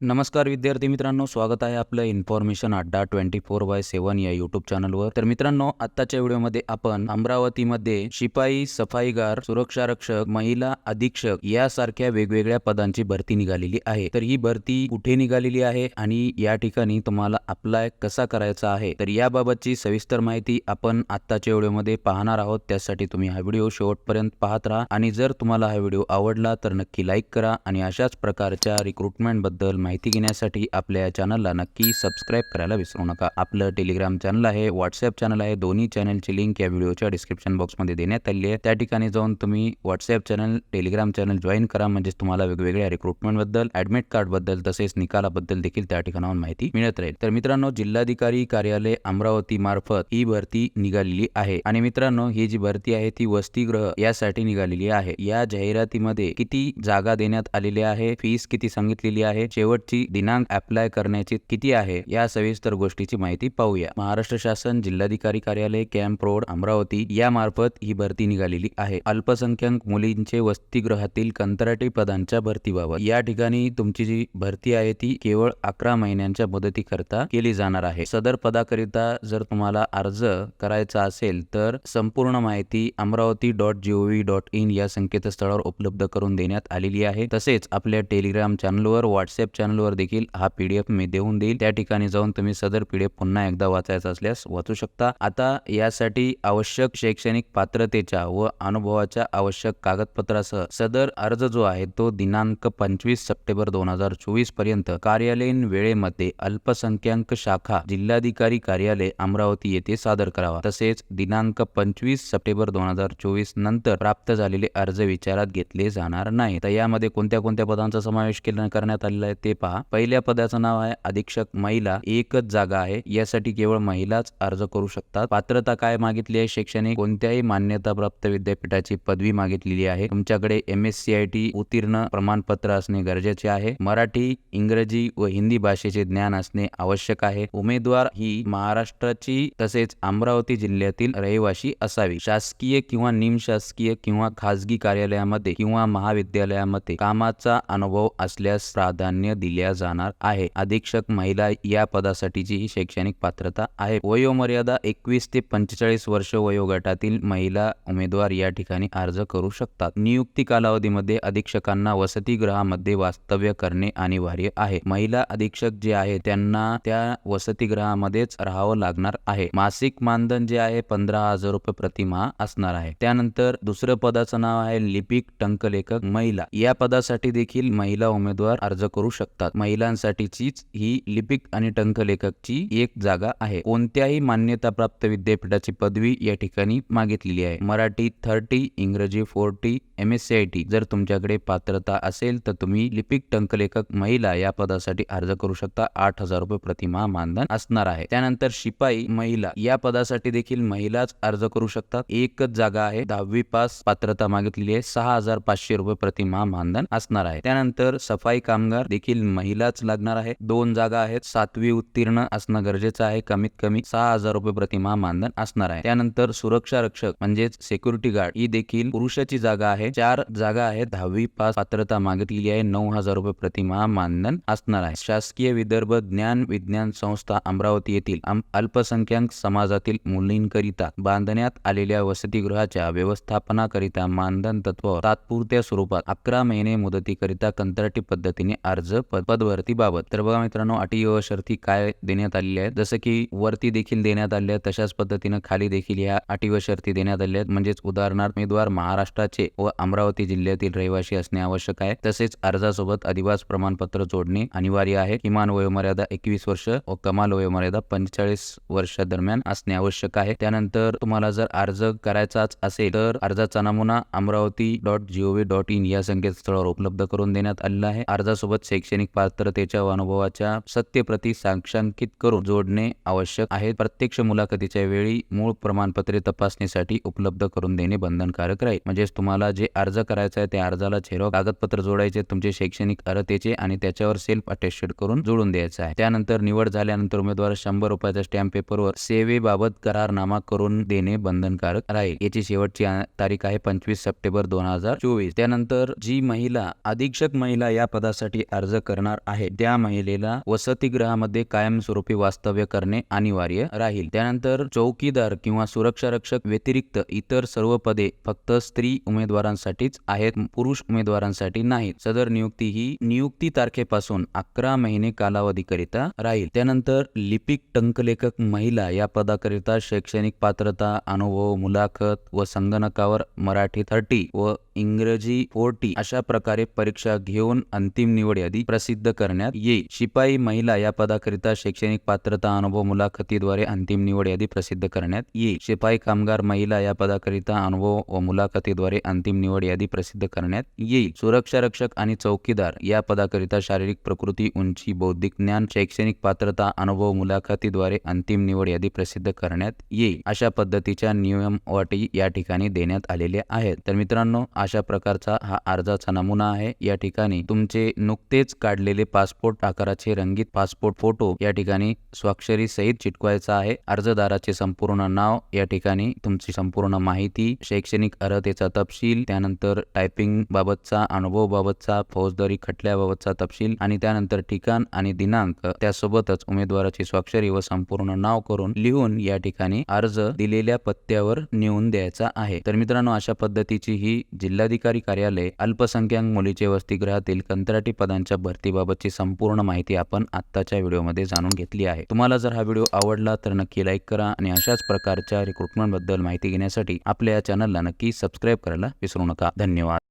नमस्कार विद्यार्थी मित्रांनो स्वागत आहे आपलं इन्फॉर्मेशन अड्डा ट्वेंटी फोर बाय सेवन या युट्यूब चॅनलवर तर मित्रांनो आत्ताच्या व्हिडिओमध्ये आपण अमरावतीमध्ये शिपाई सफाईगार सुरक्षा रक्षक महिला अधीक्षक यासारख्या वेगवेगळ्या पदांची भरती निघालेली आहे. तर ही भरती कुठे निघालेली आहे आणि या ठिकाणी तुम्हाला अप्लाय कसा करायचा आहे तर याबाबतची सविस्तर माहिती आपण आत्ताच्या व्हिडिओमध्ये पाहणार आहोत. त्यासाठी तुम्ही हा व्हिडिओ शेवटपर्यंत पाहत राहा आणि जर तुम्हाला हा व्हिडिओ आवडला तर नक्की लाईक करा आणि अशाच प्रकारच्या रिक्रुटमेंटबद्दल माहिती घेण्यासाठी आपल्या चॅनलला नक्की सबस्क्राईब करायला विसरू नका. आपलं टेलिग्राम चॅनल आहे व्हॉट्सअप चॅनल आहे. दोन्ही चॅनलची लिंक या व्हिडिओच्या डिस्क्रिप्शन बॉक्समध्ये देण्यात आली आहे. त्या ठिकाणी जाऊन तुम्ही WhatsApp channel Telegram channel join करा. म्हणजेच तुम्हाला वेगवेगळ्या रिक्रुटमेंटबद्दल ॲडमिट कार्डबद्दल तसेच निकालाबद्दल देखील त्या ठिकाणाहून माहिती मिळत राहील. तर मित्रांनो जिल्हाधिकारी कार्यालय अमरावती मार्फत ही भरती निघालेली आहे. आणि मित्रांनो ही जी भरती आहे ती वसतिगृह यासाठी निघालेली आहे. या जाहिरातीमध्ये किती जागा देण्यात आलेल्या आहे फीस किती सांगितलेली आहे शेवटची दिनांक अप्लाय करण्याची किती आहे या सविस्तर गोष्टीची माहिती पाहूया. महाराष्ट्र शासन जिल्हाधिकारी कार्यालय कॅम्प रोड अमरावती या मार्फत ही भरती निघालेली आहे. अल्पसंख्याक मुलींचे वसतिगृहातील कंत्राटी पदांच्या भरतीबाबत या ठिकाणी तुमची जी भरती आहे ती केवळ अकरा महिन्यांच्या मुदतीकरता केली जाणार आहे. सदर पदाकरिता जर तुम्हाला अर्ज करायचा असेल तर संपूर्ण माहिती Amravati dot G O V dot संकेतस्थळावर उपलब्ध करून देण्यात आलेली आहे. तसेच आपल्या टेलिग्राम चॅनलवर व्हॉट्सअप चॅनलवर देखील हा पी डी एफ मी देऊन देईल. त्या ठिकाणी जाऊन तुम्ही सदर पी डी एफ पुन्हा एकदा वाचायचा असल्यास वाचू शकता. आता यासाठी आवश्यक शैक्षणिक पात्रतेच्या व अनुभवाच्या आवश्यक कागदपत्रासह सदर अर्ज जो आहे तो दिनांक पंचवीस सप्टेंबर दोन हजार चोवीसपर्यंत कार्यालयीन वेळेमध्ये अल्पसंख्याक शाखा जिल्हाधिकारी कार्यालय अमरावती येथे सादर करावा. तसेच दिनांक पंचवीस सप्टेंबर दोन हजार चोवीस नंतर प्राप्त झालेले अर्ज विचारात घेतले जाणार नाही तर यामध्ये कोणत्या कोणत्या पदांचा समावेश केला करण्यात आलेला आहे ते पहा पहिल्या पदाचं नाव आहे अधीक्षक महिला एकच जागा आहे यासाठी केवळ महिलाच अर्ज करू शकतात. पात्रता काय मागितली आहे? शैक्षणिक कोणत्याही मान्यताप्राप्त विद्यापीठाची पदवी मागितलेली आहे. तुमच्याकडे M S C I T उत्तीर्ण प्रमाणपत्र असणे गरजेचे आहे. मराठी इंग्रजी व हिंदी भाषेचे ज्ञान असणे आवश्यक आहे. उमेदवार ही महाराष्ट्राची तसेच अमरावती जिल्ह्यातील रहिवासी असावी. शासकीय किंवा निमशासकीय किंवा खासगी कार्यालयामध्ये किंवा महाविद्यालयामध्ये कामाचा अनुभव असल्यास प्राधान्य दिल्या जाणार आहे. अधीक्षक महिला या पदासाठीची ही शैक्षणिक पात्रता आहे. वयोमर्यादा एकवीस ते पंचेचाळीस वर्ष वयोगटातील महिला उमेदवार या ठिकाणी अर्ज करू शकतात. नियुक्ती कालावधीमध्ये अधीक्षकांना वसतिगृहामध्ये वास्तव्य करणे अनिवार्य आहे. महिला अधीक्षक जे आहे त्यांना त्या वसतिगृहामध्येच राहावं लागणार आहे. मासिक मानधन जे आहे पंधरा हजार रुपये प्रतिमाह असणार आहे. त्यानंतर दुसरं पदाचं नाव आहे लिपिक टंकलेखक महिला. या पदासाठी देखील महिला उमेदवार अर्ज करू शकतात. महिलांसाठीचीच ही लिपिक आणि टंकलेखकची एक जागा आहे. कोणत्याही मान्यताप्राप्त विद्यापीठाची पदवी या ठिकाणी मागितलेली आहे. मराठी थर्टी इंग्रजी forty M S C I T. जर तुमच्याकडे पात्रता असेल तर तुम्ही लिपिक टंकलेखक महिला या पदासाठी अर्ज करू शकता. आठ हजार रुपये प्रतिमा मानधन असणार आहे. त्यानंतर शिपाई महिला या पदासाठी देखील महिलाच अर्ज करू शकतात. एकच जागा आहे. दहावी पास पात्रता मागितलेली आहे. सहा हजार पाचशे रुपये प्रतिमा मानधन असणार आहे. त्यानंतर सफाई कामगार देखील महिलाच लागणार आहे. दोन जागा आहेत. सातवी उत्तीर्ण असणं गरजेचं आहे. कमीत कमी सहा हजार रुपये प्रतिमा मानधन असणार आहे. त्यानंतर सुरक्षा रक्षक म्हणजेच सिक्युरिटी गार्ड ही देखील पुरुषाची जागा आहे. चार जागा आहेत. दहावी पास पात्रता मागितलेली आहे. नऊ हजार रुपये प्रतिमा मानधन असणार आहे. शासकीय विदर्भ ज्ञान विज्ञान संस्था अमरावती येथील अल्पसंख्याक समाजातील मुलींकरिता बांधण्यात आलेल्या वसतिगृहाच्या व्यवस्थापनाकरिता मानधन तत्व तात्पुरत्या स्वरूपात अकरा महिने मुदतीकरिता कंत्राटी पद्धतीने अर्ज पद- पदभरती बाबत. तर बघा मित्रांनो अटी व शर्ती काय देण्यात आलेल्या आहेत? जसं की वरती देखील देण्यात आले आहेत तशाच पद्धतीनं खाली देखील या अटी व शर्ती देण्यात आल्या आहेत. म्हणजेच उदाहरणार्थ उमेदवार महाराष्ट्राचे व अमरावती जिल्ह्यातील रहिवासी असणे आवश्यक आहे. तसेच अर्जासोबत अधिवास प्रमाणपत्र जोडणे अनिवार्य आहे. किमान वयोमर्यादा एकवीस वर्ष व कमाल वयोमर्यादा पंचेचाळीस वर्षा दरम्यान असणे आवश्यक आहे. त्यानंतर तुम्हाला जर अर्ज करायचाच असेल तर अर्जाचा नमुना Amravati dot G O V dot संकेतस्थळावर उपलब्ध करून देण्यात आलेला आहे. अर्जासोबत शैक्षणिक शैक्षणिक पात्रतेच्या अनुभवाच्या सत्यप्रती साक्षांकित करून जोडणे आवश्यक आहे. प्रत्यक्ष मुलाखतीच्या वेळी मूळ प्रमाणपत्रे तपासणीसाठी उपलब्ध करून देणे बंधनकारक राहील. म्हणजेच तुम्हाला जे अर्ज करायचा आहे त्या अर्जाला झेरो कागदपत्र जोडायचे तुमचे शैक्षणिक अर्हतेचे आणि त्याच्यावर सेल्फ अटेस्टेड करून जोडून द्यायचं आहे. त्यानंतर निवड झाल्यानंतर उमेदवार शंभर रुपयाच्या स्टॅम्प पेपरवर सेवेबाबत करारनामा करून देणे बंधनकारक राहील. याची शेवटची तारीख आहे पंचवीस सप्टेंबर दोन हजार चोवीस. त्यानंतर जी महिला अधीक्षक महिला या पदासाठी अर्ज करणार आहे. त्या महिलेला वसतिगृहामध्ये कायमस्वरूपी वास्तव्य करणे अनिवार्य राहील. त्यानंतर चौकीदार किंवा सुरक्षा रक्षक व्यतिरिक्त इतर सर्व पदे फक्त स्त्री उमेदवारांसाठीच आहेत पुरुष उमेदवारांसाठी नाहीत. सदर नियुक्ती ही नियुक्ती तारखेपासून अकरा महिने कालावधीकरिता राहील. त्यानंतर लिपिक टंकलेखक महिला या पदाकरिता शैक्षणिक पात्रता अनुभव मुलाखत व संगणकावर मराठी थर्टी व इंग्रजी फोर्टी अशा प्रकारे परीक्षा घेऊन अंतिम निवड यादी प्रसिद्ध करण्यात येईल. शिपाई महिला या पदाकरिता शैक्षणिक पात्रता अनुभव मुलाखतीद्वारे अंतिम निवड यादी प्रसिद्ध करण्यात येईल. शिपाई कामगार महिला या पदाकरिता अनुभव व मुलाखतीद्वारे अंतिम निवड यादी प्रसिद्ध करण्यात येईल. सुरक्षा रक्षक आणि चौकीदार या पदाकरिता शारीरिक प्रकृती उंची बौद्धिक ज्ञान शैक्षणिक पात्रता अनुभव मुलाखतीद्वारे अंतिम निवड यादी प्रसिद्ध करण्यात येईल. अशा पद्धतीच्या नियम अटी या ठिकाणी देण्यात आलेल्या आहेत. तर मित्रांनो अशा प्रकारचा हा अर्जाचा नमुना आहे. या ठिकाणी तुमचे नुकतेच काढलेले पासपोर्ट आकाराचे रंगीत पासपोर्ट फोटो या ठिकाणी स्वाक्षरी सहित चिटकवायचा आहे. अर्जदाराचे संपूर्ण नाव या ठिकाणी तुमची संपूर्ण माहिती शैक्षणिक अर्हतेचा तपशील त्यानंतर टायपिंग बाबतचा अनुभव बाबतचा फौजदारी खटल्याबाबतचा तपशील आणि त्यानंतर ठिकाण आणि दिनांक त्यासोबतच उमेदवाराची स्वाक्षरी व संपूर्ण नाव करून लिहून या ठिकाणी अर्ज दिलेल्या पत्त्यावर नेऊन द्यायचा आहे. तर मित्रांनो अशा पद्धतीची ही जिल्हाधिकारी कार्यालय अल्पसंख्याक मुलीचे वसतिगृहातील कंत्राटी पदांच्या भरतीबाबतची संपूर्ण माहिती आपण आत्ताच्या व्हिडिओमध्ये जाणून घेतली आहे. तुम्हाला जर हा व्हिडिओ आवडला तर नक्की लाईक करा आणि अशाच प्रकारच्या रिक्रुटमेंटबद्दल माहिती घेण्यासाठी आपल्या या चॅनलला नक्की सबस्क्राईब करायला विसरू नका. धन्यवाद.